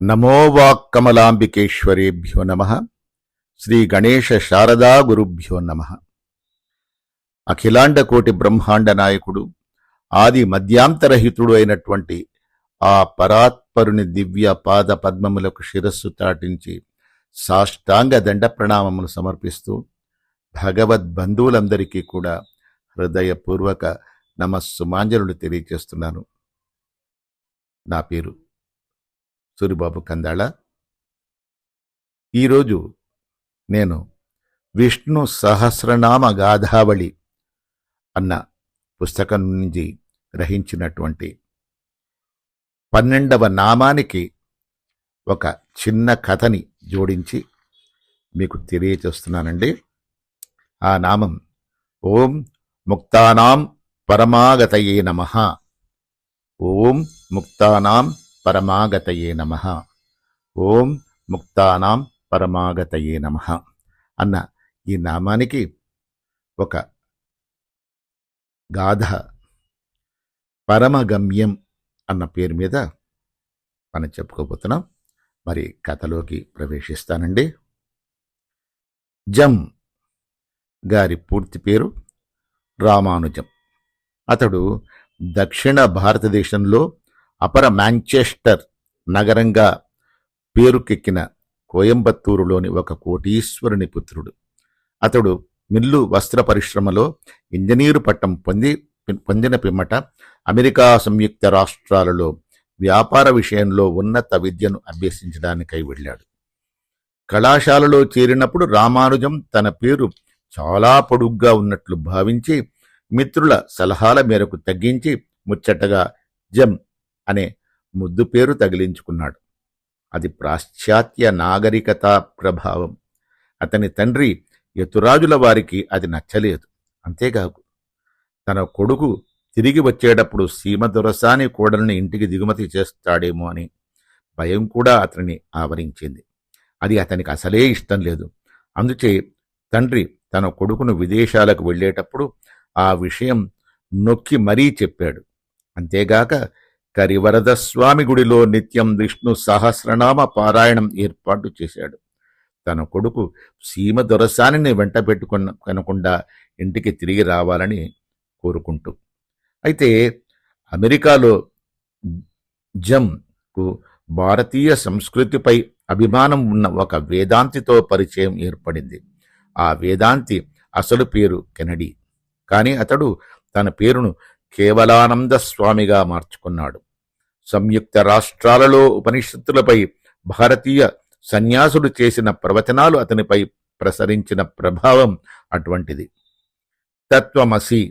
నమోవాక్కమలాంబికేశ్వరేభ్యో నమ. శ్రీ గణేశ శారదా గురుభ్యో నమ. అఖిలాండ కోటి బ్రహ్మాండ నాయకుడు ఆది మధ్యాంతరహితుడు అయినటువంటి ఆ పరాత్పరుని దివ్య పాద పద్మములకు శిరస్సు తాటించి సాష్టాంగ దండ ప్రణామములు సమర్పిస్తూ భగవద్ బంధువులందరికీ కూడా హృదయపూర్వక నమస్సుమాంజనులు తెలియజేస్తున్నాను. నా పేరు సూరిబాబు కందాళ. ఈరోజు నేను విష్ణు సహస్రనామ గాథావళి అన్న పుస్తకం నుంచి గ్రహించినటువంటి పన్నెండవ నామానికి ఒక చిన్న కథని జోడించి మీకు తెలియచేస్తున్నానండి ఆ నామం ఓం ముక్తానాం పరమాగతయే నమ. ఓం ముక్తానాం పరమాగతయే నమ. ఓం ముక్తానాం పరమాగతయే నమ. అన్న ఈ నామానికి ఒక గాథ పరమగమ్యం అన్న పేరు మీద మనం చెప్పుకోబోతున్నాం. మరి కథలోకి ప్రవేశిస్తానండి. జం గారి పూర్తి పేరు రామానుజం. అతడు దక్షిణ భారతదేశంలో అపర మాంచెస్టర్ నగరంగా పేరుకెక్కిన కోయంబత్తూరులోని ఒక కోటీశ్వరుని పుత్రుడు. అతడు మిల్లు వస్త్ర పరిశ్రమలో ఇంజనీరు పట్టం పొంది పొందిన పిమ్మట అమెరికా సంయుక్త రాష్ట్రాలలో వ్యాపార విషయంలో ఉన్నత విద్యను అభ్యసించడానికై వెళ్ళాడు. కళాశాలలో చేరినప్పుడు రామానుజం తన పేరు చాలా పొడుగ్గా ఉన్నట్లు భావించి మిత్రుల సలహాల మేరకు తగ్గించి ముచ్చటగా జం అనే ముద్దు పేరు తగిలించుకున్నాడు. అది పాశ్చాత్య నాగరికత ప్రభావం. అతని తండ్రి యతురాజుల వారికి అది నచ్చలేదు. అంతేకాకు తన కొడుకు తిరిగి వచ్చేటప్పుడు సీమ దొరసాని కోడల్ని ఇంటికి దిగుమతి చేస్తాడేమో అని భయం కూడా అతనిని ఆవరించింది. అది అతనికి అసలే ఇష్టం లేదు. అందుచే తండ్రి తన కొడుకును విదేశాలకు వెళ్ళేటప్పుడు ఆ విషయం నొక్కి మరీ చెప్పాడు. అంతేగాక కరివరద స్వామి గుడిలో నిత్యం విష్ణు సహస్రనామ పారాయణం ఏర్పాటు చేశాడు. తన కొడుకు సీమ దొరసానిని వెంట పెట్టుకున్న కనకుండా ఇంటికి తిరిగి రావాలని కోరుకుంటూ. అయితే అమెరికాలో జంకు భారతీయ సంస్కృతిపై అభిమానం ఉన్న ఒక వేదాంతితో పరిచయం ఏర్పడింది. ఆ వేదాంతి అసలు పేరు కెనడీ. కానీ అతడు తన పేరును కేవలానంద స్వామిగా మార్చుకున్నాడు. సంయుక్త రాష్ట్రాలలో ఉపనిషత్తులపై భారతీయ సన్యాసుడు చేసిన ప్రవచనాలు అతనిపై ప్రసరించిన ప్రభావం అటువంటిది. తత్వమసి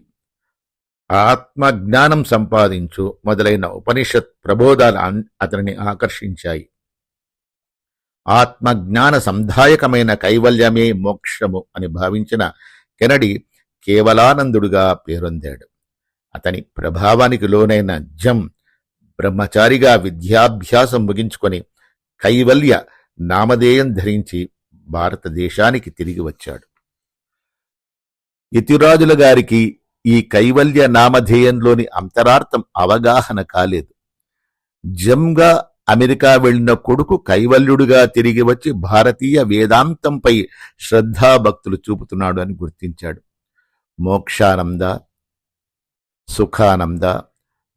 ఆత్మజ్ఞానం సంపాదించు మొదలైన ఉపనిషత్ ప్రబోధాలు అతనిని ఆకర్షించాయి. ఆత్మజ్ఞాన సంధాయకమైన కైవల్యమే మోక్షము అని భావించిన కెనడి కేవలానందుడుగా పేరొందాడు. అతని ప్రభావానికి లోనైన జం బ్రహ్మచారిగా విద్యాభ్యాసం ముగించుకొని కైవల్య నామధేయం ధరించి భారతదేశానికి తిరిగి వచ్చాడు. యతిరాజుల గారికి ఈ కైవల్య నామధేయంలోని అంతరార్థం అవగాహన కాలేదు. జంగా అమెరికా వెళ్ళిన కొడుకు కైవల్యుడుగా తిరిగి వచ్చి భారతీయ వేదాంతంపై శ్రద్ధాభక్తులు చూపుతున్నాడు అని గుర్తించాడు. మోక్షానంద సుఖానంద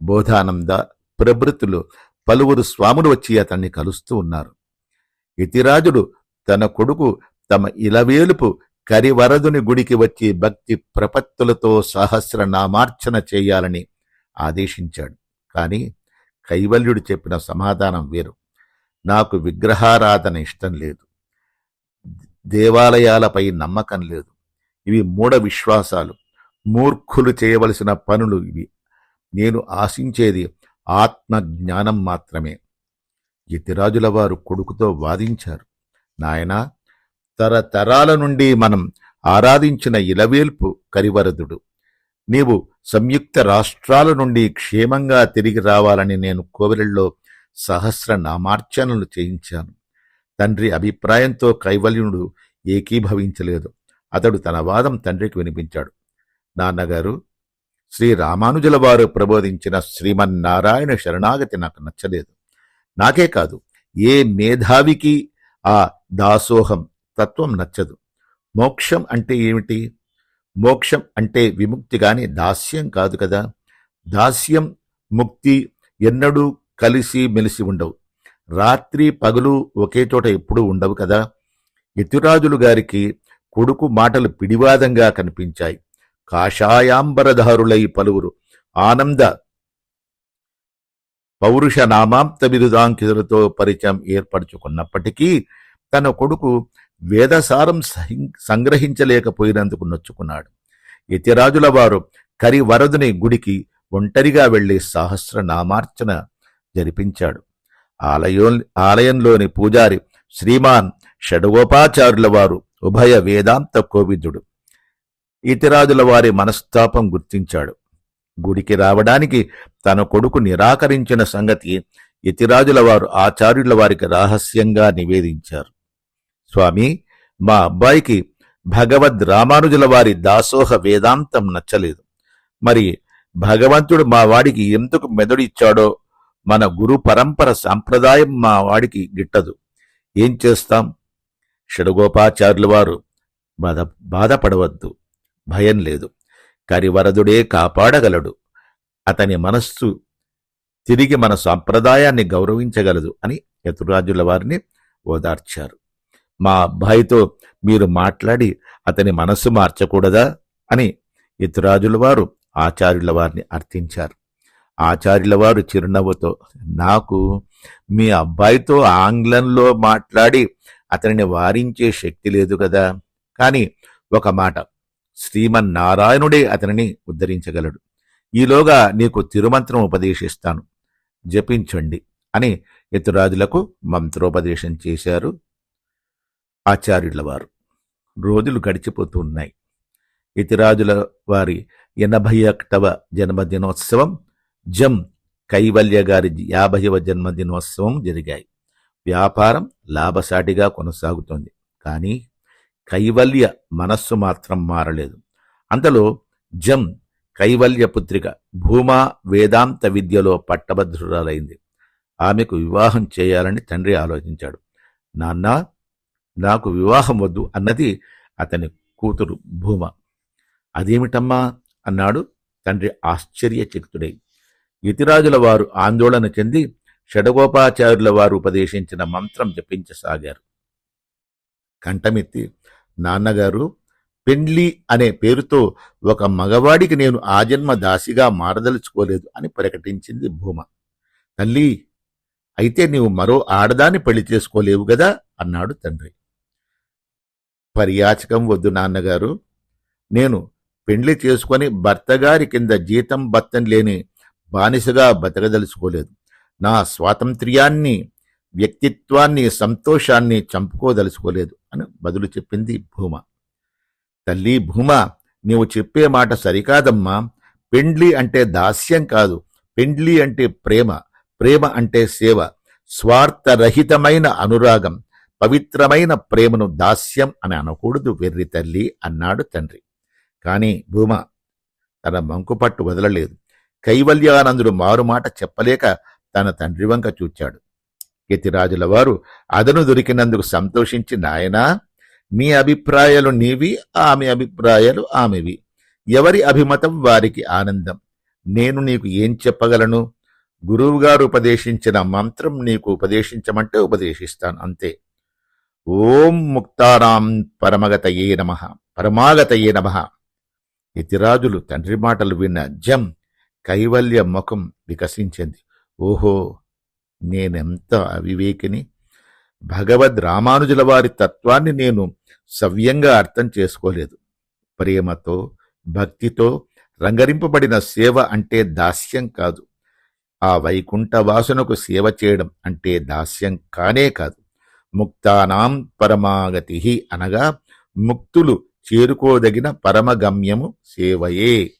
బోధానంద ప్రభృతులు పలువురు స్వాములు వచ్చి అతన్ని కలుస్తూ ఉన్నారు. ఇతిరాజుడు తన కొడుకు తమ ఇలవేలుపు కరివరదుని గుడికి వచ్చి భక్తి ప్రపత్తులతో సహస్ర నామార్చన చేయాలని ఆదేశించాడు. కాని కైవల్యుడు చెప్పిన సమాధానం వేరు. నాకు విగ్రహారాధన ఇష్టం లేదు. దేవాలయాలపై నమ్మకం లేదు. ఇవి మూఢ విశ్వాసాలు. మూర్ఖులు చేయవలసిన పనులు ఇవి. నేను ఆశించేది ఆత్మ జ్ఞానం మాత్రమే. యతిరాజుల వారు కొడుకుతో వాదించారు. నాయనా తరతరాల నుండి మనం ఆరాధించిన ఇలవేల్పు కరివరదుడు. నీవు సంయుక్త రాష్ట్రాల నుండి క్షేమంగా తిరిగి రావాలని నేను కోవెలలో సహస్ర నామార్చనలు చేయించాను. తండ్రి అభిప్రాయంతో కైవల్యుడు ఏకీభవించలేదు. అతడు తన వాదం తండ్రికి వినిపించాడు. నాన్నగారు శ్రీ రామానుజుల వారు ప్రబోధించిన శ్రీమన్నారాయణ శరణాగతి నాకు నచ్చలేదు. నాకే కాదు ఏ మేధావికి ఆ దాసోహం తత్వం నచ్చదు. మోక్షం అంటే ఏమిటి? మోక్షం అంటే విముక్తి గాని దాస్యం కాదు కదా. దాస్యం ముక్తి ఎన్నడూ కలిసి మెలిసి ఉండవు. రాత్రి పగలు ఒకే చోట ఎప్పుడూ ఉండవు కదా. యతిరాజులు గారికి కొడుకు మాటలు పిడివాదంగా కనిపించాయి. కాషాయాంబరధారులై పలువురు. ఆనంద పౌరుష నామాంత బిరుదాంకితులతో పరిచయం ఏర్పరచుకున్నప్పటికీ తన కొడుకు వేదసారం సహిం- సంగ్రహించలేకపోయినందుకు నొచ్చుకున్నాడు. యతిరాజుల వారు కరివరదుని గుడికి ఒంటరిగా వెళ్ళి సహస్ర నామార్చన జరిపించాడు. ఆలయో ఆలయంలోని పూజారి శ్రీమాన్ షడగోపాచారుల వారు ఉభయ వేదాంత కోవిదుడు. ఇతిరాజుల వారి మనస్తాపం గుర్తించాడు. గుడికి రావడానికి తన కొడుకు నిరాకరించిన సంగతి ఇతిరాజుల వారు ఆచార్యుల వారికి రహస్యంగా నివేదించారు. స్వామి మా అబ్బాయికి భగవద్ రామానుజుల వారి దాసోహ వేదాంతం నచ్చలేదు. మరి భగవంతుడు మా వాడికి ఎందుకు మెదడిచ్చాడో మన గురు పరంపర సాంప్రదాయం మా వాడికి గిట్టదు. ఏం చేస్తాం? షడగోపాచార్యుల వారు బాధ బాధపడవద్దు. భయం లేదు. కరివరదుడే కాపాడగలడు. అతని మనస్సు తిరిగి మన సాంప్రదాయాన్ని గౌరవించగలదు అని యతురాజుల వారిని ఓదార్చారు. మా అబ్బాయితో మీరు మాట్లాడి అతని మనస్సు మార్చకూడదా అని యతురాజుల వారు ఆచార్యుల వారిని అర్థించారు. ఆచార్యుల వారు చిరునవ్వుతో నాకు మీ అబ్బాయితో ఆంగ్లంలో మాట్లాడి అతనిని వారించే శక్తి లేదు కదా. కానీ ఒక మాట శ్రీమన్నారాయణుడే అతనిని ఉద్ధరించగలడు. ఈలోగా నీకు తిరుమంత్రం ఉపదేశిస్తాను. జపించండి అని యతురాజులకు మంత్రోపదేశం చేశారు ఆచార్యుల వారు రోజులు గడిచిపోతున్నాయి ఇతిరాజుల వారి ఎనభై ఒకటవ జన్మదినోత్సవం జం కైవల్య గారి యాభైవ జన్మదినోత్సవం జరిగాయి. వ్యాపారం లాభసాటిగా కొనసాగుతోంది. కానీ కైవల్య మనస్సు మాత్రం మారలేదు. అంతలో జం కైవల్య పుత్రిక భూమా వేదాంత విద్యలో పట్టభద్రురాలైంది. ఆమెకు వివాహం చేయాలని తండ్రి ఆలోచించాడు. నాన్న నాకు వివాహం వద్దు అన్నది అతని కూతురు భూమ. అదేమిటమ్మా? అన్నాడు తండ్రి ఆశ్చర్యచకితుడై. యతిరాజుల వారు ఆందోళన చెంది షడగోపాచార్యుల వారు ఉపదేశించిన మంత్రం జపించసాగారు. కంఠమెత్తి నాన్నగారు పెండ్లి అనే పేరుతో ఒక మగవాడికి నేను ఆజన్మ దాసిగా మారదలుచుకోలేదు అని ప్రకటించింది భూమ. తల్లి అయితే నీవు మరో ఆడదాన్ని పెళ్ళి చేసుకోలేవు గదా అన్నాడు తండ్రి. పర్యాచకం వద్దు నాన్నగారు. నేను పెండ్లి చేసుకొని భర్తగారి కింద జీతం బత్తం లేని బానిసగా బతకదలుచుకోలేదు. నా స్వాతంత్ర్యాన్ని వ్యక్తిత్వాన్ని సంతోషాన్ని చంపుకోదలుచుకోలేదు. అని బదులు చెప్పింది భూమ. తల్లి భూమ నీవు చెప్పే మాట సరికాదమ్మా. పెండ్లి అంటే దాస్యం కాదు. పెండ్లి అంటే ప్రేమ. ప్రేమ అంటే సేవ. స్వార్థరహితమైన అనురాగం. పవిత్రమైన ప్రేమను దాస్యం అని అనకూడదు వెర్రి తల్లి అన్నాడు తండ్రి. కానీ భూమ తన మంకుపట్టు వదలలేదు. కైవల్యానందుడు మారుమాట చెప్పలేక తన తండ్రి వంక చూచాడు. యతిరాజుల వారు అదను దొరికినందుకు సంతోషించి నాయనా నీ అభిప్రాయాలు నీవి ఆమె అభిప్రాయాలు ఆమెవి. ఎవరి అభిమతం వారికి ఆనందం. నేను నీకు ఏం చెప్పగలను? గురువుగారు ఉపదేశించిన మంత్రం నీకు ఉపదేశించమంటే ఉపదేశిస్తాను అంతే. ఓం ముక్తారాం పరమగతయే నమ పరమాగతయే నమ. యతిరాజులు తండ్రి మాటలు విన్న జం కైవల్య ముఖం వికసించింది. ఓహో! నేనెంత అవివేకిని? భగవద్ రామానుజుల వారి తత్వాన్ని నేను సవ్యంగా అర్థం చేసుకోలేదు. ప్రేమతో భక్తితో రంగరింపబడిన సేవ అంటే దాస్యం కాదు. ఆ వైకుంఠ వాసునకు సేవ చేయడం అంటే దాస్యం కానే కాదు. ముక్తానాం పరమాగతి అనగా ముక్తులు చేరుకోదగిన పరమగమ్యము సేవయే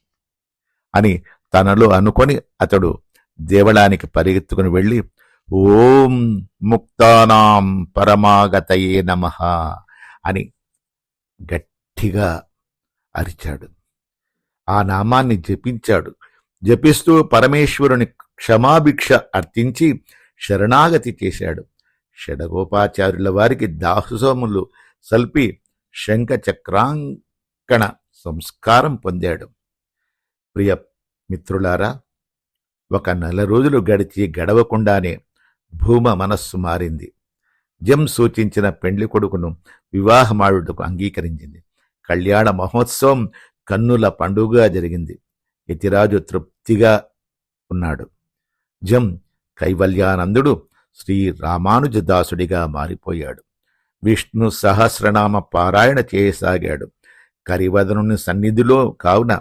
అని తనలో అనుకొని అతడు దేవళానికి పరిగెత్తుకుని వెళ్ళి ఓం ముక్తానాం పరమాగతయే నమ అని గట్టిగా అరిచాడు. ఆ నామాన్ని జపించాడు. జపిస్తూ పరమేశ్వరుని క్షమాభిక్ష అర్థించి శరణాగతి చేశాడు. షడగోపాచార్యుల వారికి దాహసోములు సల్పి శంఖ చక్రాంకణ సంస్కారం పొందాడు. ప్రియ మిత్రులారా ఒక నెల రోజులు గడిచి గడవకుండానే భూమ మనస్సు మారింది. జం సూచించిన పెండ్లి కొడుకును వివాహమాడుటకు అంగీకరించింది. కళ్యాణ మహోత్సవం కన్నుల పండుగ జరిగింది. యతిరాజు తృప్తిగా ఉన్నాడు. జం కైవల్యానందుడు శ్రీ రామానుజదాసుడిగా మారిపోయాడు. విష్ణు సహస్రనామ పారాయణ చేయసాగాడు. కరివదనుని సన్నిధిలో కావున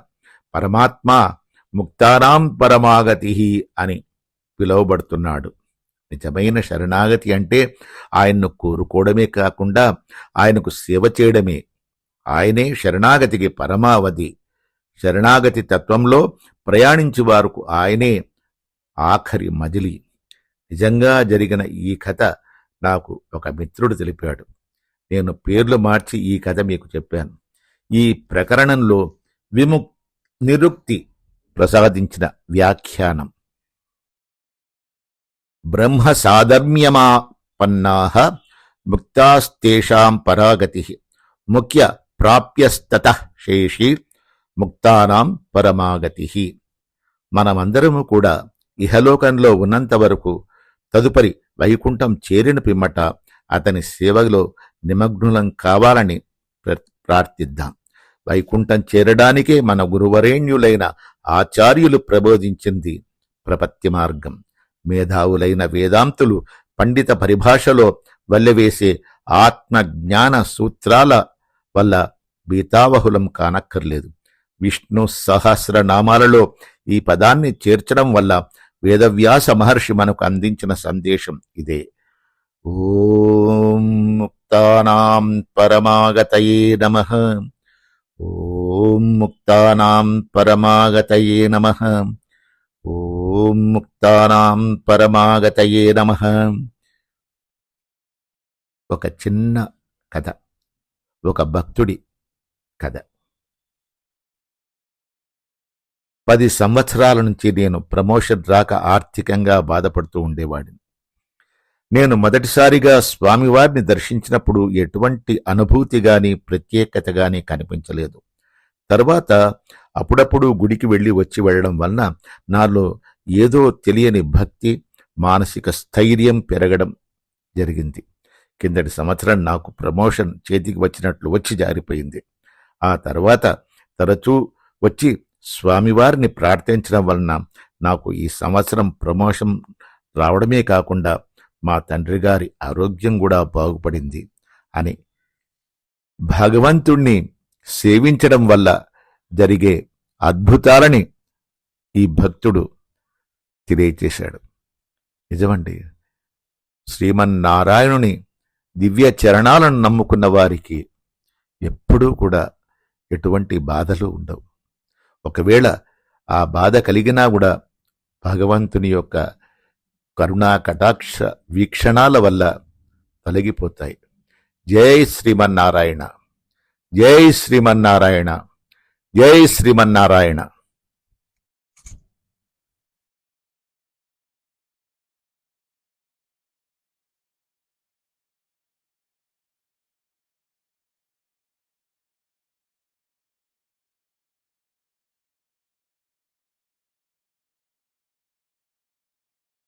పరమాత్మ ముక్తానాం పరమాగతి అని పిలువబడుతున్నాడు. నిజమైన శరణాగతి అంటే ఆయన్ను కోరుకోవడమే కాకుండా ఆయనకు సేవ చేయడమే. ఆయనే శరణాగతికి పరమావధి. శరణాగతి తత్వంలో ప్రయాణించి వారుకు ఆయనే ఆఖరి మజిలి. నిజంగా జరిగిన ఈ కథ నాకు ఒక మిత్రుడు తెలిపాడు. నేను పేర్లు మార్చి ఈ కథ మీకు చెప్పాను. ఈ ప్రకరణంలో విముక్ నిరుక్తి ప్రసాదించిన వ్యాఖ్యానం. బ్రహ్మ సాధర్మ్యమాపన్నా ముక్తాస్తేషాం పరాగతి ముఖ్య ప్రాప్యస్తత శేషి ముక్తానాం పరమాగతి మనమందరము కూడా ఇహలోకంలో ఉన్నంత వరకు తదుపరి వైకుంఠం చేరిన పిమ్మట అతని సేవలో నిమగ్నులం కావాలని ప్రార్థిద్దాం. వైకుంఠం చేరడానికే మన గురువరేణ్యులైన ఆచార్యులు ప్రబోధించింది ప్రపత్తి మార్గం. మేధావులైన వేదాంతులు పండిత పరిభాషలో వల్లెవేసే ఆత్మజ్ఞాన సూత్రాల వల్ల బీతావహులం కానక్కర్లేదు. విష్ణు సహస్రనామాలలో ఈ పదాన్ని చేర్చడం వల్ల వేదవ్యాస మహర్షి మనకు అందించిన సందేశం ఇదే. ఓం ముక్తానాం పరమాగతయే నమ. ఓం ముక్తానాం పరమాగతయే నమ. ఓం ముక్తానాం పరమాగతయే నమ. ఒక చిన్న కథ ఒక భక్తుడి కథ. పది సంవత్సరాల నుంచి నేను ప్రమోషన్ రాక ఆర్థికంగా బాధపడుతూ ఉండేవాడిని. నేను మొదటిసారిగా స్వామివారిని దర్శించినప్పుడు ఎటువంటి అనుభూతి కానీ ప్రత్యేకత గాని కనిపించలేదు. తరువాత అప్పుడప్పుడు గుడికి వెళ్ళి వచ్చి వెళ్ళడం వలన నాలో ఏదో తెలియని భక్తి మానసిక స్థైర్యం పెరగడం జరిగింది. కిందటి సంవత్సరం నాకు ప్రమోషన్ చేతికి వచ్చినట్లు వచ్చి జారిపోయింది. ఆ తర్వాత తరచూ వచ్చి స్వామివారిని ప్రార్థించడం వలన నాకు ఈ సంవత్సరం ప్రమోషన్ రావడమే కాకుండా మా తండ్రి గారి ఆరోగ్యం కూడా బాగుపడింది అని భగవంతుణ్ణి సేవించడం వల్ల జరిగే అద్భుతాలని ఈ భక్తుడు తెలియచేశాడు. నిజమండి. శ్రీమన్నారాయణుని దివ్య చరణాలను నమ్ముకున్న వారికి ఎప్పుడూ కూడా ఎటువంటి బాధలు ఉండవు. ఒకవేళ ఆ బాధ కలిగినా కూడా భగవంతుని యొక్క కరుణా కటాక్ష వీక్షణాల వల్ల తొలగిపోతాయి. జై శ్రీమన్నారాయణ! జై శ్రీమన్నారాయణ! జై శ్రీమన్నారాయణ.